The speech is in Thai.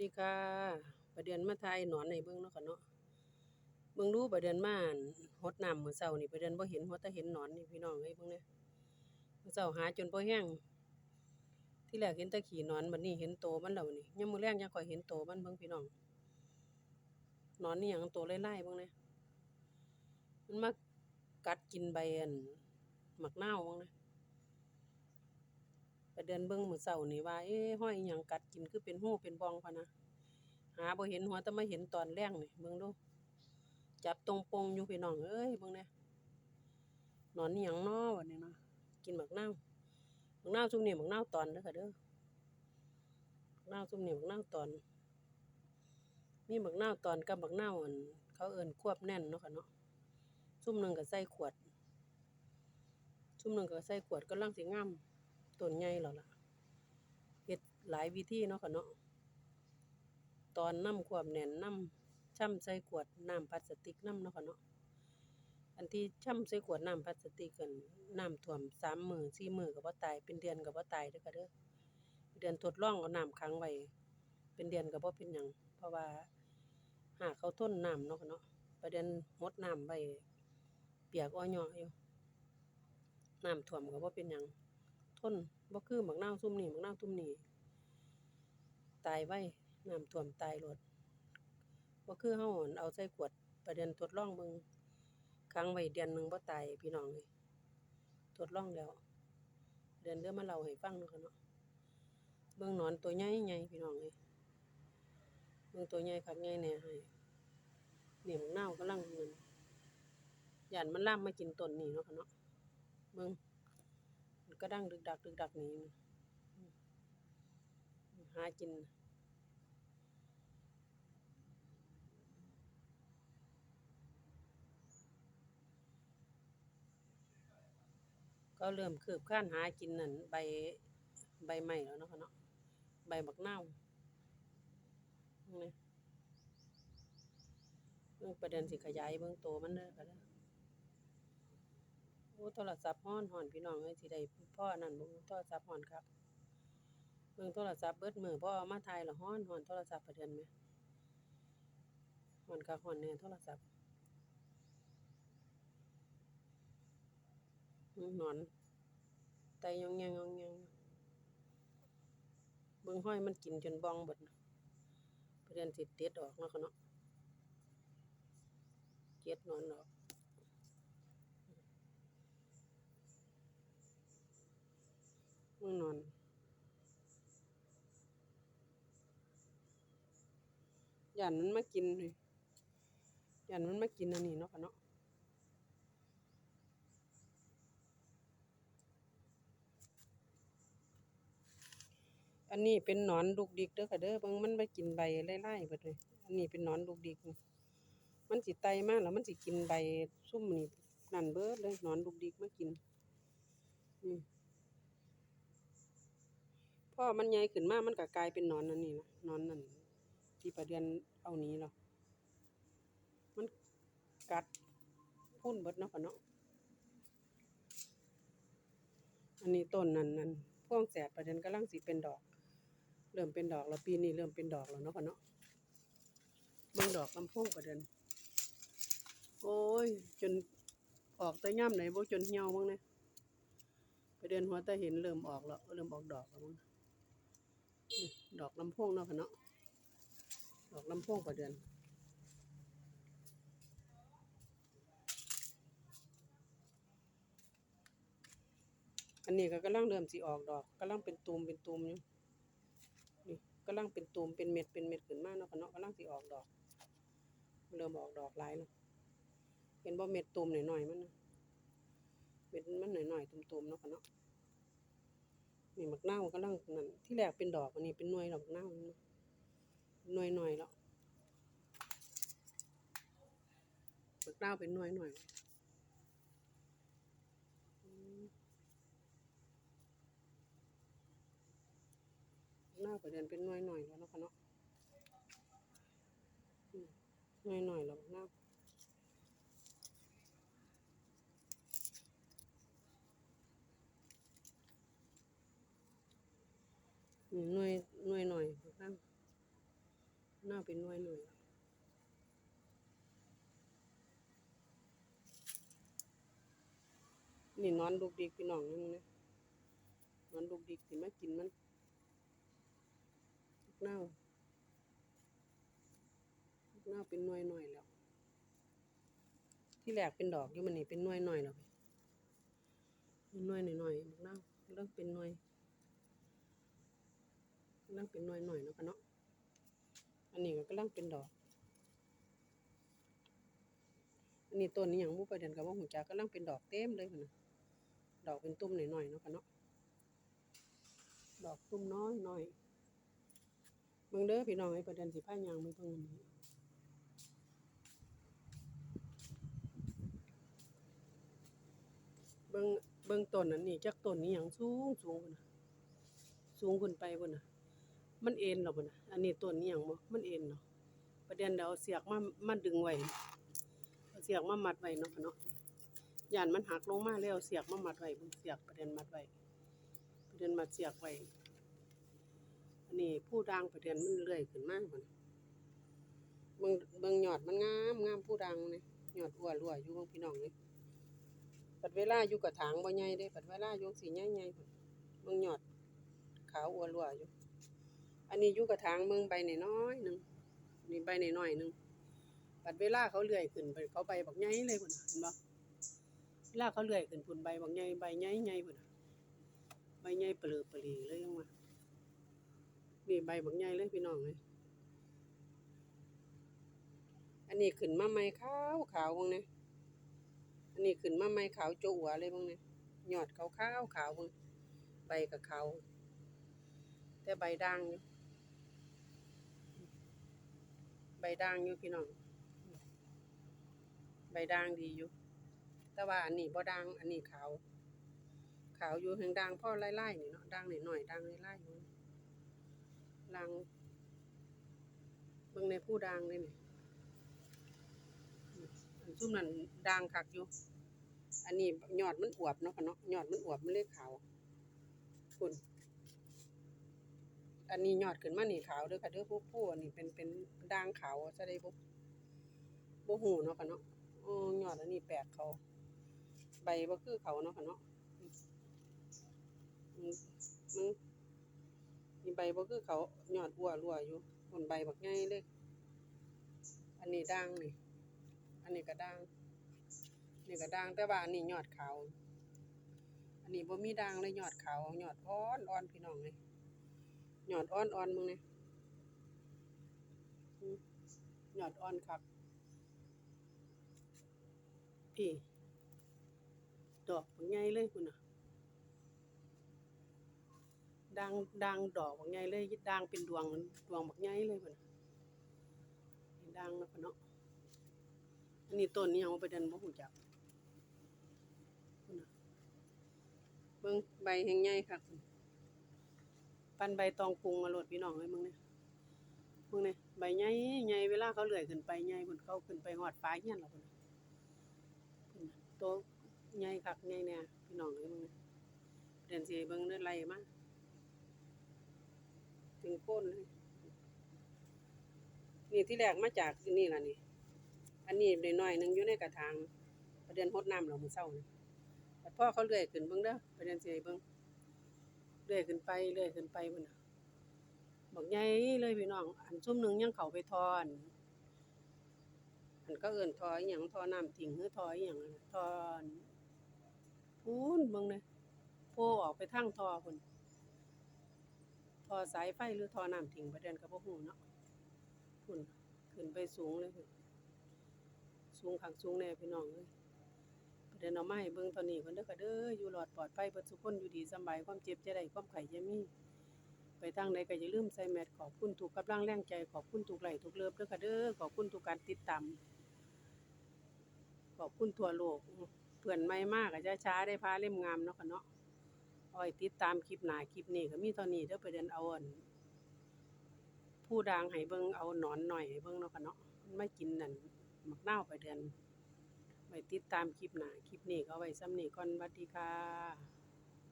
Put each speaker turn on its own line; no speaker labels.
ดีค่ะประเดือนมาทายหนอนในเบิ่งเนาะค่ะเนาะเบิ่งดูประเดือนมาอั่นรดน้ำมื้อเช้านี่ประเดือนบ่เห็นหัวแต่เห็นหนอนนี่พี่น้องเอ้ยเบิ่งแหน่มื้อเช้าหาจนบ่แห้งที่แรกเห็นต่ขี้หนอนบัดนี้เห็นโตมันแล้วนี่ยามมื้อแลงยังคอยเห็นโตมันเบิ่งพี่น้องนอนนี่หยังโตหลายๆเบิ่งแหน่มันมากัดกินใบอันหมักเน่าเบิ่งแหน่ประ เดือนเบิ่งมือเช้านี่ว่า เอ๊ะห้อยอิหยังกัดกินคือเป็นหูเป็นบองพะนะ หาบ่เห็นหัวแต่มาเห็นตอนแลงนี่เบิ่งดู จับตรงปงอยู่พี่น้องเอ้ยเบิ่งแหน่หนอนอิหยังน้อบัดนี้เนาะกินหมักเน่าหมักเน่าซุมนี้หมักเน่าตอนเด้อค่ะเด้อหมักเน่าซุมนี้หมักเน่าตอน มีหมักเน่าตอนกับหมักเน่าอันเขาเอิ้นควบแน่นเนาะค่ะเนาะซุ่มหนึ่งก็ใส่ขวดซุ่มหนึ่งก็ใส่ขวดกำลังสิงาม ต้นใหญ่แล้วล่ะเฮ็ดหลายวิธีเนาะค่ะเนาะตอนน้ำความแน่นน้ำช่ำใส่ขวดน้ำพลาสติกน้ำเนาะค่ะเนาะอันที่ช่ำใส่ขวดน้ำพลาสติกกันน้ำท่วมสามมื้อสี่มื้อก็บ่ตายเป็นเดือนก็บ่ตายเด้อค่ะเด้อเดือนทดลองเอาน้ำขังไว้เป็นเดือนก็บ่เป็นหยังเพราะว่าหากเขาทนน้ำเนาะค่ะเนาะประเด็นรดน้ำไว้เปียกอ้อยย่ออยู่น้ำท่วมก็บ่เป็นหยัง ทนบ่คือบักนาวซุมนี้บักนาวซุมนี้ตายไว้น้ำท่วมตายโลดบ่คือเฮาอั่นเอาใส่ขวดประเด็นทดลองเบิ่งขังไว้เดือนหนึ่งบ่ตายพี่น้องเอ้ยทดลองแล้ว เดือนเด้อมาเล่าให้ฟังเนาะเนาะเบิ่งนอนตัวใหญ่ๆพี่น้องเอ้ยเบิ่งตัวใหญ่คักใหญ่แน่ให้นี่บักนาวกำลังนั่นย้านมันลามมากินต้นนี้เนาะค่ะเนาะเบิ่ง ก็ดังดึกดักดึกดักนีมันหากินก็เริ่มคืบคลานหากินนั่นใบใบไม้แล้วเนาะเนาะใบบักนาวนี่เบิ่งประเด็นสิขยายเบิ่งโตมันเด้อค่ะเด้ อ้โทรศัพท์ฮ้อนฮ้อนพี่น้องเอ้ยสิได้พ่อนั่นบ่โทรศัพท์ฮ้อนครับเบิ่งโทรศัพท์เบิดมือพอเอามาถ่ายล้วฮ้อนฮ้อนโทรศัพท์ประเด็นแหมฮ้อนคักฮ้อนแน่โทรศัพท์หนอนไตยองแยงยองแยงเบิ่งห้อยมันกินจนบองเบิดประเด็นสิเด็ดออกเนาะค่ะเนาะเก็ดนอนออก เบิ่งนอนย้านมันมากินนี่ย้านมันมากินอันนี้เนาะค่ะเนาะอันนี้เป็นหนอนลูกดิกเด้อค่ะเด้อเบิ่งมันมากินใบไล่ๆเบิดเลยอันนี้เป็นหนอนลูกดิก มันสิไตมากแล้วมันสิกินใบซุ่มนี่นั่นเบิดเลยหนอนลูกดิกมากินพ อมันใหญ่ขึ้นมากมันก็กลายเป็นนอนอันนี้นะนอนนั่นที่ประเดือนเอานี้แล้วมันกัดพุ่นเบิดเนาะค่ะเนาะอันนี้ต้นนั่นนั่นพวงแสดประเด็นกำลังสิเป็นดอก เริ่มเป็นดอกแล้วปีนี้เริ่มเป็นดอกแล้วเนาะค่ะเนาะเบิ่งดอกลำโพงประเด็นโอ้ย จนออกแต่ย่ำไหนบ่จนเหี่ยวบ้างเนี่ยประเด็นหัวแต่เห็นเริ่มออกแล้วเริ่มออกดอกแล้วมั้ง ดอกลำโพงเนาะค่ะเนาะดอกลำโพงประเด็นอันนี้ก็กำลังเริ่มสิออกดอกกำลังเป็นตูมเป็นตูมอยู่นี่กำลังเป็นตูมเป็นเม็ดเป็นเม็ดขึ้นมากเนาะค่ะเนาะกำลังสิออกดอก เริ่มออกดอกหลายแล้วเห็นบ่เม็ดตูมหน่อยๆมันนะเม็ดมันหน่อยๆตุ่มๆเนาะค่ะเนาะ นี่มักนาวกำลังนั่นที่แรกเป็นดอกอันนี้เป็นหน่วยดอกมักนาวหน่วยหน่อยแล้วมักนาวเป็นหน่วยหน่อยอืมมักนาวก็เดินเป็นหน่วยหน่อยแล้วเนาะคะเนาะหน่วยหน่อยแล้วมักนาว อืม หน่วยหน่วยหน่อยข้างเป็นหน่วยหน่อยนี่นอนลูกดิกพี่น้องนี่มึงนะนอนลูกดิกสิมากินมันลูกเน่าลูกเน่าเป็นหน่วยหน่อยแล้ว ที่แรกเป็นดอกอยู่มันนี่เป็นหน่วยหน่อยแล้วเป็นหน่วยหน่อยหน่อยลูกเน่าเริ่มเป็นหน่วย เริ่มเป็นหน่วยหน่อยแล้วกันเนาะ อันนี้ก็กำลังเป็นดอก อันนี้ต้นนี้อย่างมุกประเด็นกับว่าหูจักกำลังเป็นดอกเต็มเลยนน่ะดอกเป็นตุ้มหน่อยๆเนาะคะเนาะ ดอกตุ้มน้อยหน่อยเบิ่งเด้อพี่น้องไอ้ประเด็นสิพายางไปเบิ่งนนี้เบิ่งเบิ่งต้นอันนี้จักต้นนี้หยังสูงสูงพุ่นน่ะสูงขึ้นไปพุ่นน่ะ มันเอ็นเหรอพุ่นน่ะอันนี้ต้นนี้หยังบ่มันเอ็นเนาะประเด็นเดี๋ยวเอาเสียกมามาดึงไว้เสียกมามัดไว้เนาะเนาะย่านมันหักลงมาแล้วเสียกมามัดไว้เบิ่งเสียกประเด็นมัดไว้ประเด็นมัดเสียกไว้อันนี้ผู้ด่างประเด็นมันเลื่อยขึ้นมาพุ่นเบิ่งเบิ่งยอดมันงามงามผู้ด่างนี่ยอดอ้วนรั่วอยู่บิ่งพี่น้องนี่ปัดเวลาอยู่กระถางบ่ใหญ่เด้ปัดเวลาอยู่สิใหญ่ๆพุ่นเบิ่งยอดขาวอ้วนรั่วอยู่ อันนี้อยู่กระถางเมืองใบน้อยหนึ่งนี่ใบน้อยหนึ่งปัดเวลาเขาเลื่อยขึ้นไปเขาใบบักใหญ่เลยพุ่นเห็นบ่เวลาเขาเลื่อยขึ้นพุ่นใบบักใหญ่ใบใหญ่ๆพุ่นน่ะใบใหญ่เปลือเปลีเลยยังว่านี่ใบบักใหญ่เลยพี่น้องเอ้ยอันนี้ขึ้นมาใหม่ขาวขาวบิ่งนี่อันนี้ขึ้นมาใหม่ขาวโจะหัวเลยเบิ่งนี่ยยอดขาวขาวขาวบิ่งใบก็ขาวแต่ใบด่างอยู่ ใบด่างอยู่พี่น้อง ใบด่างดีอยู่ แต่ว่าอันนี้บ่ด่าง อันนี้ขาว ขาวอยู่แห่งด่างพ่อไล่ๆนี่เนาะด่างหน่อยๆด่างไล่ๆอยู่ล่างเบิ่งในผู้ด่างเลยนี่อันซุ่มนั้นด่างคักอยู่ อันนี้ยอดมันอวบเนาะค่ะเนาะ ยอดมันอวบมันเลยขาวคุณ อันนี้ยอดขึ้นมานี่ขาวเด้อค่ะเด้อผู้ผู้อันนี้เป็นเป็นด่างขาวซะได้บ่บ่ฮู้เนาะค่ะเนาะอ๋อยอดอันนี้แปลกเขา ใบบ่คือเขาเนาะค่ะเนาะมอืมมันมีใบบ่คือเขายอดอั่วรั่วอยู่บนใบบักใหญ่เลยอันนี้ด่างนี่อันนี้ก็ด่างนี่ก็ด่างแต่ว่าอันนี้ยอดขาวอันนี้บ่มีด่างเลยยอดขาว ยอดอ่อนอ่อนพี่น้องเลย ยอดอ่อนอ่อนมึงเนี่ยอืมยอดอ่อนครับพี่ดอกบักใหญ่เลยคุณน่ะดังดังดอกบักใหญ่เลยดังเป็นดวงดวงบักใหญ่เลยคุณน่ะดังแล้วคุณเนาะอันนี้ต้นนี้ยังบ่ไปเดินบ่ฮู้จักคุณน่ะเบิ่งใบแห้งใหญ่คักพุ่น ปันใบตองกรุงมาโหลดพี่น้องเลยมึงเนี่ยมึงเนี่ยใบใหญ่ใหญ่เวลาเขาเลื่อยขึ้นไปใหญ่พุ่นเขาขึ้นไปหอดฟ้าเฮียนแล้วพุ่นน่ะพุ่นน่ะโตวใหญ่คักใหญ่แน่พี่น้องเลยมึงเนี่ยเดินสิให้เบิ่งเด้อไล่มาถึงโค่นเลยนี่ที่แรกมาจากนี่ล่ะนี่ อันนี้น้อยๆหนึงอยู่ในกระถางประเด็นรดน้ำเรามือเช้านี่แต่พ่อเขาเลื่อยขึ้นเบิ่งเด้อประเด็นสิให้เบิ่ง เลื่อยขึ้นไปเลื่อยขึ้นไปพุ่นน่ะบักใหญ่เลยพี่น้อง อันซุ่มหนึงยังเข้าไปทออันอันก็เอิ้นทออีหยังทอน้ำทิ้งหรือทออีหยังนั่นน่ะทอนพูนเบิ่งเด้โผล่ออกไปทางทอพุ่นทอสายไฟหรือทอน้ำทิ้งประเด็นก็บ่ฮู้เนาะพุ่นขึ้นไปสูงเลย สูงคักสูงแน่พี่น้องเอ้ย เดินเอาไม้เบิ่งตอนนี้เพิ่นเด้อค่ะเด้ออยู่รอดปลอดภัยเบิดทุกคนอยู่ดีสบายความเจ็บจะได้ความไข้จะมี ไปทางใดก็อย่าลืมใส่แมสขอบคุณทุกกำลังแรงใจขอบคุณทุกไหลทุกเลิฟเด้อค่ะเด้อขอบคุณทุกการติดตามขอบคุณทั่วโลกเพื่อนใหม่มากก็จะช้าได้พาเล่มงามเนาะค่ะเนาะอ้อยติดตามคลิปหน้าคลิปนี้ก็มีเท่านี้เด้อไปเดินเอาอันผู้ดังให้เบิ่งเอาหนอนหน่อยให้เบิ่งเนาะค่ะเนาะมันไม่กินนั่นมักเน่าไปเดือน ไว้ติดตามคลิปหน้าคลิปนี้ก็ไว้ซ้ำนี้ก่อนสวัสดีค่ะ